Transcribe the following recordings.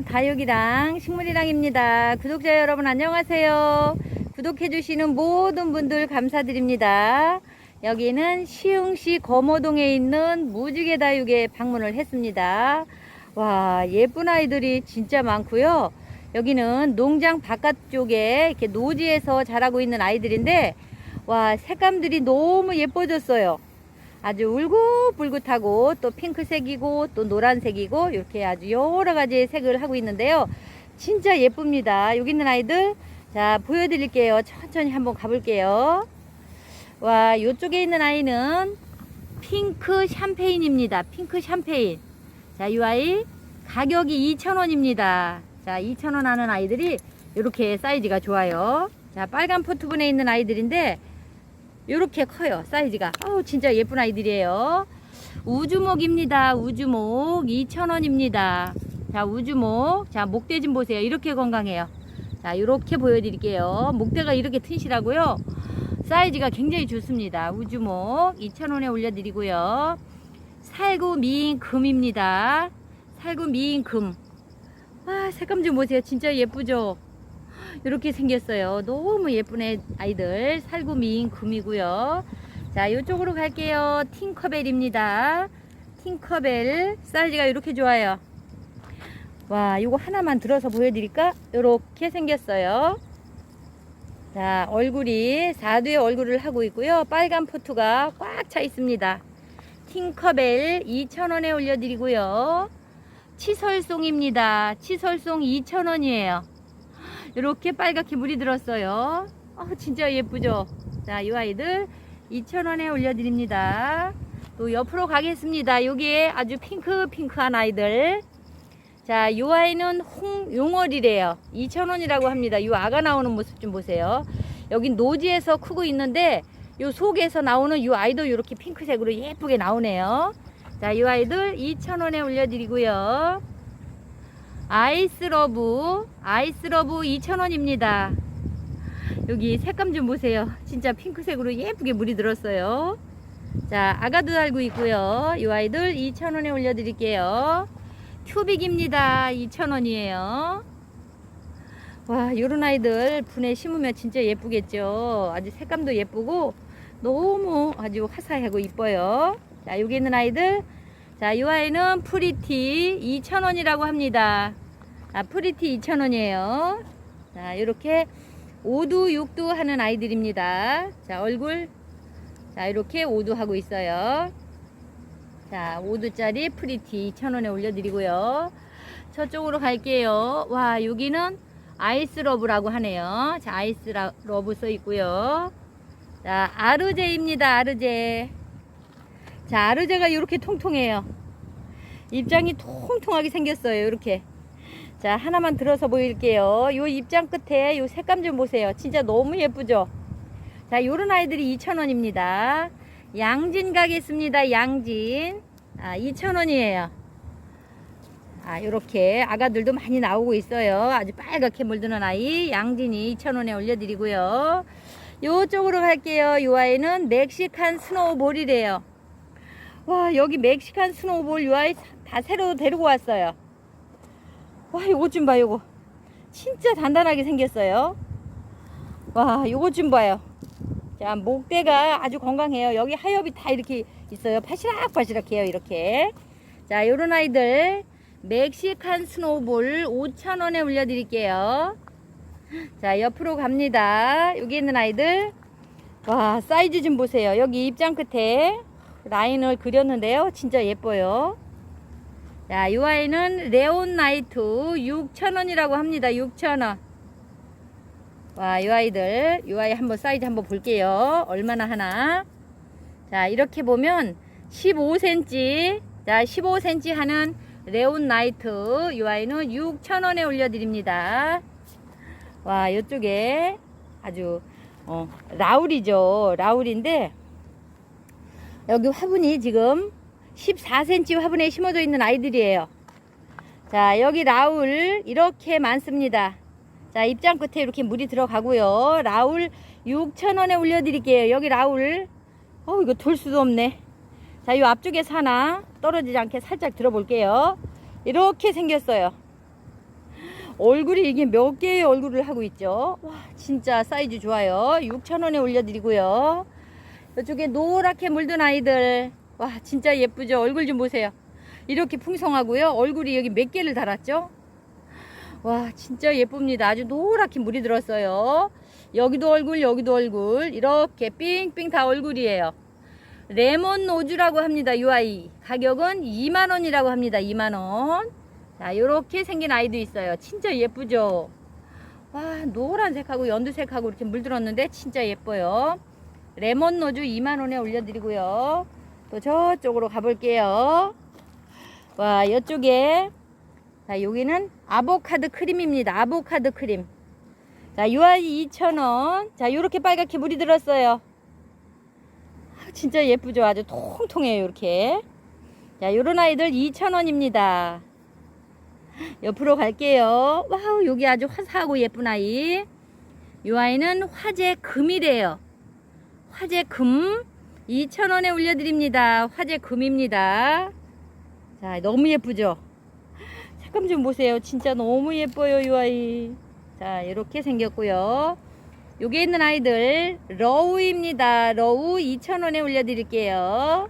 다육이랑 식물이랑입니다. 구독자 여러분 안녕하세요. 구독해주시는 모든 분들 감사드립니다. 여기는 시흥시 거모동에 있는 무지개 다육에 방문을 했습니다. 와, 예쁜 아이들이 진짜 많고요. 여기는 농장 바깥쪽에 이렇게 노지에서 자라고 있는 아이들인데, 와, 색감들이 너무 예뻐졌어요. 아주 울긋불긋하고 또 핑크색이고 또 노란색이고 이렇게 아주 여러 가지의 색을 하고 있는데요. 진짜 예쁩니다. 여기 있는 아이들 자 보여드릴게요. 천천히 한번 가볼게요. 와 이쪽에 있는 아이는 핑크 샴페인입니다. 핑크 샴페인. 자 이 아이 가격이 2,000원입니다. 자 2,000원 하는 아이들이 이렇게 사이즈가 좋아요. 자 빨간 포트분에 있는 아이들인데 요렇게 커요 사이즈가. 아우 진짜 예쁜 아이들이에요. 우주목입니다. 우주목. 2,000원입니다. 자 우주목. 자 목대 좀 보세요. 이렇게 건강해요. 자 이렇게 보여드릴게요. 목대가 이렇게 튼실하고요. 사이즈가 굉장히 좋습니다. 우주목. 2,000원에 올려드리고요. 살구 미인 금입니다. 살구 미인 금와 색감 좀 보세요. 진짜 예쁘죠 이렇게 생겼어요. 너무 예쁜 애 아이들 살구 미인 금이고요. 자 이쪽으로 갈게요. 팅커벨입니다. 팅커벨 사이즈가 이렇게 좋아요. 와 이거 하나만 들어서 보여드릴까? 이렇게 생겼어요. 자 얼굴이 4두의 얼굴을 하고 있고요. 빨간 포트가 꽉 차 있습니다. 팅커벨 2,000원에 올려드리고요. 치설송입니다. 치설송 2,000원이에요. 이렇게 빨갛게 물이 들었어요. 어, 진짜 예쁘죠? 자, 이 아이들 2,000원에 올려드립니다. 또 옆으로 가겠습니다. 여기에 아주 핑크핑크한 아이들. 자, 이 아이는 홍용월이래요. 2,000원이라고 합니다. 이 아가 나오는 모습 좀 보세요. 여기 노지에서 크고 있는데 요 속에서 나오는 이 아이도 이렇게 핑크색으로 예쁘게 나오네요. 자, 이 아이들 2,000원에 올려드리고요. 아이스러브 아이스러브 2,000원입니다. 여기 색감 좀 보세요. 진짜 핑크색으로 예쁘게 물이 들었어요. 자 아가도 달고 있고요. 이 아이들 2,000원에 올려드릴게요. 큐빅입니다. 2,000원이에요. 와 요런 아이들 분에 심으면 진짜 예쁘겠죠? 아주 색감도 예쁘고 너무 아주 화사하고 이뻐요. 자 여기 있는 아이들 자, 이 아이는 프리티 2,000원이라고 합니다. 아, 프리티 2,000원이에요. 자, 이렇게 5두, 6두 하는 아이들입니다. 자, 얼굴. 자, 이렇게 5두 하고 있어요. 자, 5두짜리 프리티 2,000원에 올려드리고요. 저쪽으로 갈게요. 와, 여기는 아이스러브라고 하네요. 자, 아이스러브 써 있고요. 자, 아르제입니다. 아르제. 자, 아르제가 이렇게 통통해요. 입장이 통통하게 생겼어요. 이렇게. 자, 하나만 들어서 보일게요. 요 입장 끝에 요 색감 좀 보세요. 진짜 너무 예쁘죠? 자, 요런 아이들이 2,000원입니다. 양진 가겠습니다. 양진. 아, 2,000원이에요. 아, 요렇게 아가들도 많이 나오고 있어요. 아주 빨갛게 물드는 아이. 양진이 2,000원에 올려드리고요. 요쪽으로 갈게요. 요 아이는 멕시칸 스노우볼이래요. 와 여기 멕시칸 스노우볼 요 아이 다 새로 데리고 왔어요. 와 요거 좀 봐 요거. 진짜 단단하게 생겼어요. 와 요거 좀 봐요. 자 목대가 아주 건강해요. 여기 하엽이 다 이렇게 있어요. 파시락파시락해요 이렇게. 자 요런 아이들 멕시칸 스노우볼 5,000원에 올려드릴게요. 자 옆으로 갑니다. 여기 있는 아이들. 와 사이즈 좀 보세요. 여기 입장 끝에 라인을 그렸는데요. 진짜 예뻐요. 자, 이 아이는 레온 나이트 6,000원이라고 합니다. 6,000원. 와, 이 아이들, 이 아이 한번 사이즈 한번 볼게요. 얼마나 하나. 자, 이렇게 보면 15cm, 자, 15cm 하는 레온 나이트, 이 아이는 6,000원에 올려드립니다. 와, 이쪽에 아주, 어, 라울이죠. 라울인데, 여기 화분이 지금 14cm 화분에 심어져 있는 아이들이에요. 자, 여기 라울 이렇게 많습니다. 자, 입장 끝에 이렇게 물이 들어가고요. 라울 6,000원에 올려드릴게요. 여기 라울. 어, 이거 돌 수도 없네. 자, 이 앞쪽에서 하나 떨어지지 않게 살짝 들어볼게요. 이렇게 생겼어요. 얼굴이 이게 몇 개의 얼굴을 하고 있죠. 와, 진짜 사이즈 좋아요. 6,000원에 올려드리고요. 이쪽에 노랗게 물든 아이들. 와, 진짜 예쁘죠? 얼굴 좀 보세요. 이렇게 풍성하고요. 얼굴이 여기 몇 개를 달았죠? 와, 진짜 예쁩니다. 아주 노랗게 물이 들었어요. 여기도 얼굴, 여기도 얼굴. 이렇게 삥삥 다 얼굴이에요. 레몬 노즈라고 합니다. 이 아이. 가격은 2만원이라고 합니다. 2만원. 자, 요렇게 생긴 아이도 있어요. 진짜 예쁘죠? 와, 노란색하고 연두색하고 이렇게 물들었는데 진짜 예뻐요. 레몬 노즈 2만원에 올려드리고요. 또 저쪽으로 가볼게요. 와, 이쪽에 자, 여기는 아보카도 크림입니다. 아보카도 크림. 자, 요 아이 2,000원. 자, 요렇게 빨갛게 물이 들었어요. 아, 진짜 예쁘죠? 아주 통통해요, 이렇게. 자, 요런 아이들 2,000원입니다. 옆으로 갈게요. 와우, 여기 아주 화사하고 예쁜 아이. 요 아이는 화재 금이래요. 화재 금 2,000원에 올려드립니다. 화재 금입니다. 자, 너무 예쁘죠? 색감 좀 보세요. 진짜 너무 예뻐요, 이 아이. 자, 이렇게 생겼고요. 여기 있는 아이들 러우입니다. 러우 2,000원에 올려드릴게요.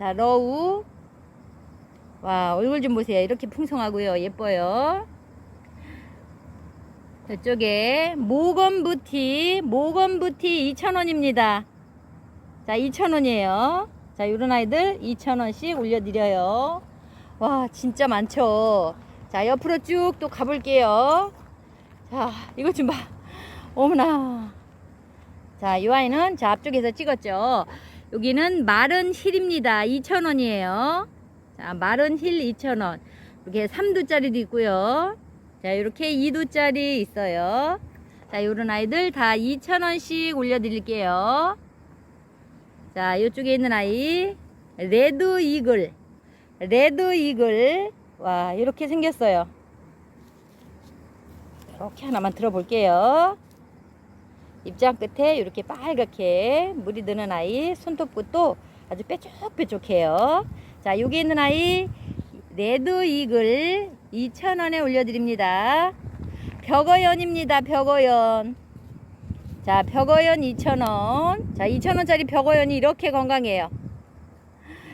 자, 러우. 와, 얼굴 좀 보세요. 이렇게 풍성하고요. 예뻐요. 저쪽에 모건부티, 모건부티 2,000원입니다. 자, 2,000원이에요. 자, 요런 아이들 2,000원씩 올려드려요. 와, 진짜 많죠? 자, 옆으로 쭉 또 가볼게요. 자, 이것 좀 봐. 어머나. 자, 이 아이는 자, 앞쪽에서 찍었죠? 여기는 마른 힐입니다. 2,000원이에요. 자, 마른 힐 2,000원. 이렇게 3두짜리도 있고요. 자, 이렇게 2두짜리 있어요. 자, 요런 아이들 다 2,000원씩 올려드릴게요. 자, 이쪽에 있는 아이 레드 이글. 레드 이글. 와, 이렇게 생겼어요. 이렇게 하나만 들어볼게요. 입장 끝에 이렇게 빨갛게 물이 드는 아이 손톱 끝도 아주 뾰족뾰족해요. 자, 여기 있는 아이 레드 이글 2,000원에 올려드립니다. 벽어연입니다. 벽어연. 자, 벽어연 2,000원. 자, 2,000원짜리 벽어연이 이렇게 건강해요.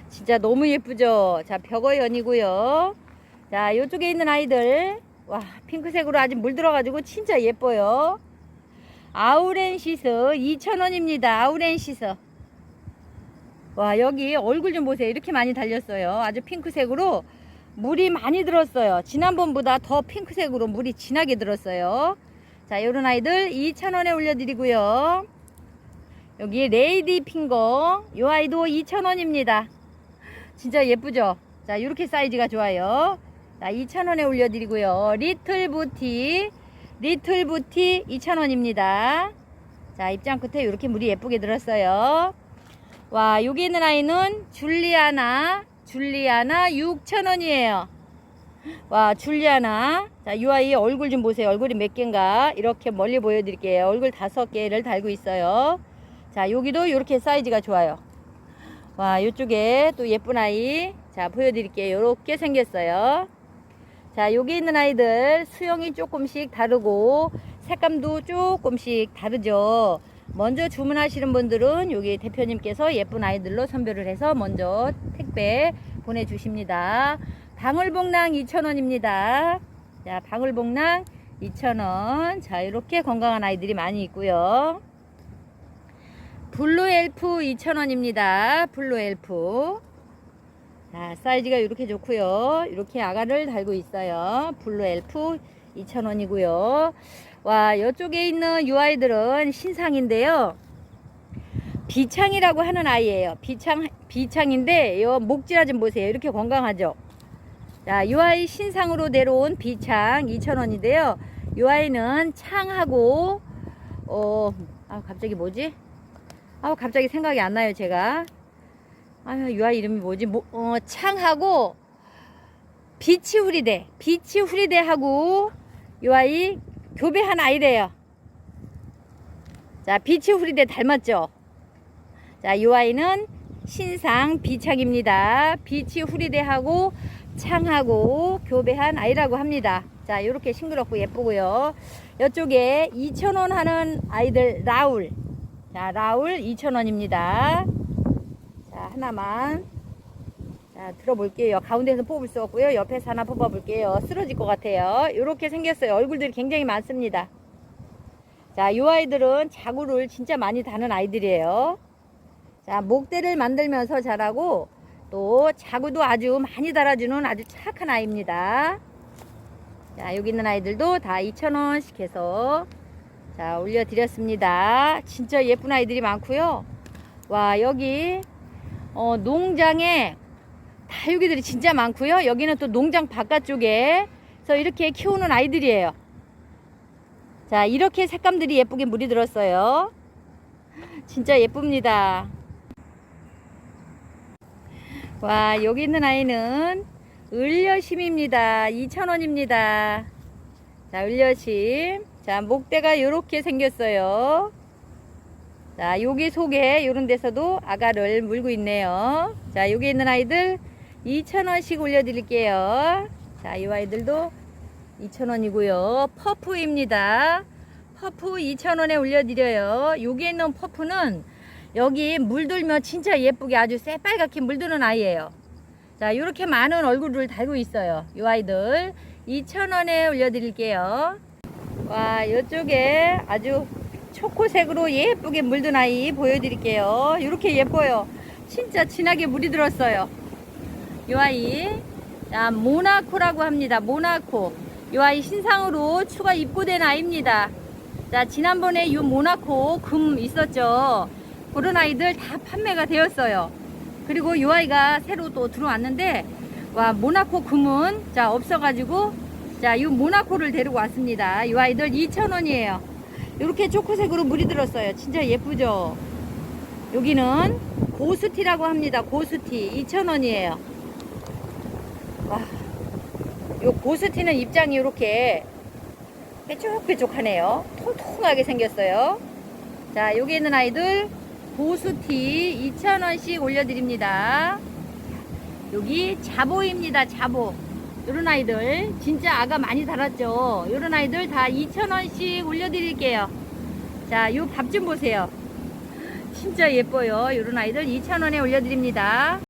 진짜 너무 예쁘죠? 자, 벽어연이고요. 자, 이쪽에 있는 아이들. 와, 핑크색으로 아주 물들어가지고 진짜 예뻐요. 아우렌시스 2,000원입니다. 아우렌시스. 와, 여기 얼굴 좀 보세요. 이렇게 많이 달렸어요. 아주 핑크색으로 물이 많이 들었어요. 지난번보다 더 핑크색으로 물이 진하게 들었어요. 자, 요런 아이들 2,000원에 올려드리고요. 여기 레이디 핑거. 요 아이도 2,000원입니다. 진짜 예쁘죠? 자, 이렇게 사이즈가 좋아요. 자, 2,000원에 올려드리고요. 리틀 부티. 리틀 부티 2,000원입니다. 자, 입장 끝에 이렇게 물이 예쁘게 들었어요. 와, 여기 있는 아이는 줄리아나. 줄리아나 6,000원이에요. 와, 줄리아나. 자, 이 아이 얼굴 좀 보세요. 얼굴이 몇 개인가. 이렇게 멀리 보여드릴게요. 얼굴 다섯 개를 달고 있어요. 자, 여기도 이렇게 사이즈가 좋아요. 와, 이쪽에 또 예쁜 아이. 자, 보여드릴게요. 이렇게 생겼어요. 자, 여기 있는 아이들 수영이 조금씩 다르고 색감도 조금씩 다르죠. 먼저 주문하시는 분들은 여기 대표님께서 예쁜 아이들로 선별을 해서 먼저 택배 보내주십니다. 방울복랑 2,000원입니다. 자, 방울복랑 2,000원. 자, 이렇게 건강한 아이들이 많이 있고요. 블루 엘프 2,000원입니다. 블루 엘프. 자, 사이즈가 이렇게 좋고요. 이렇게 아가를 달고 있어요. 블루 엘프 2,000원이고요. 와, 이쪽에 있는 이 아이들은 신상인데요. 비창이라고 하는 아이예요. 비창, 비창인데, 요 목지라 좀 보세요. 이렇게 건강하죠? 자, 이 아이 신상으로 내려온 비창 2,000원인데요. 이 아이는 창하고, 어, 아, 갑자기 뭐지? 아, 갑자기 생각이 안 나요, 제가. 아유, 이 아이 이름이 뭐지? 뭐, 어, 창하고, 비치 후리대. 비치 후리대하고, 이 아이 교배한 아이래요. 자, 비치 후리대 닮았죠? 자, 이 아이는 신상 비창입니다. 비치 후리대하고 합창하고 교배한 아이라고 합니다. 자, 이렇게 싱그럽고 예쁘고요. 이쪽에 2,000원 하는 아이들 라울. 자, 라울 2,000원입니다. 자, 하나만. 자, 들어볼게요. 가운데서 뽑을 수 없고요. 옆에서 하나 뽑아볼게요. 쓰러질 것 같아요. 이렇게 생겼어요. 얼굴들이 굉장히 많습니다. 자, 이 아이들은 자구를 진짜 많이 다는 아이들이에요. 자, 목대를 만들면서 자라고 또 자구도 아주 많이 달아주는 아주 착한 아이입니다. 자, 여기 있는 아이들도 다 2,000원씩 해서 자, 올려드렸습니다. 진짜 예쁜 아이들이 많고요. 와, 여기 어, 농장에 다육이들이 진짜 많고요. 여기는 또 농장 바깥쪽에 서 이렇게 키우는 아이들이에요. 자, 이렇게 색감들이 예쁘게 물이 들었어요. 진짜 예쁩니다. 와, 여기 있는 아이는 을려심입니다. 2,000원입니다. 자, 을려심. 자, 목대가 이렇게 생겼어요. 자, 여기 속에 이런 데서도 아가를 물고 있네요. 자, 여기 있는 아이들 2,000원씩 올려드릴게요. 자, 이 아이들도 2,000원이고요. 퍼프입니다. 퍼프 2,000원에 올려드려요. 여기 있는 퍼프는 여기 물들면 진짜 예쁘게 아주 새빨갛게 물드는 아이예요. 자, 이렇게 많은 얼굴을 달고 있어요. 이 아이들 2,000원에 올려드릴게요. 와, 이쪽에 아주 초코색으로 예쁘게 물든 아이 보여드릴게요. 이렇게 예뻐요. 진짜 진하게 물이 들었어요. 이 아이, 자, 모나코라고 합니다. 모나코. 이 아이 신상으로 추가 입고된 아이입니다. 자, 지난번에 이 모나코 금 있었죠. 그런 아이들 다 판매가 되었어요. 그리고 이 아이가 새로 또 들어왔는데, 와, 모나코 금은 자, 없어 가지고, 자, 이 모나코를 데리고 왔습니다. 이 아이들 2,000원이에요. 이렇게 초코색으로 물이 들었어요. 진짜 예쁘죠? 여기는 고스티라고 합니다. 고스티 2,000원이에요. 와, 요 고스티는 입장이 이렇게 뾰족뾰족하네요. 통통하게 생겼어요. 자, 여기 있는 아이들 고스티 2,000원씩 올려드립니다. 여기 자보입니다. 자보. 요런 아이들 진짜 아가 많이 달았죠. 요런 아이들 다 2,000원씩 올려드릴게요. 자, 요 밥 좀 보세요. 진짜 예뻐요. 요런 아이들 2,000원에 올려드립니다.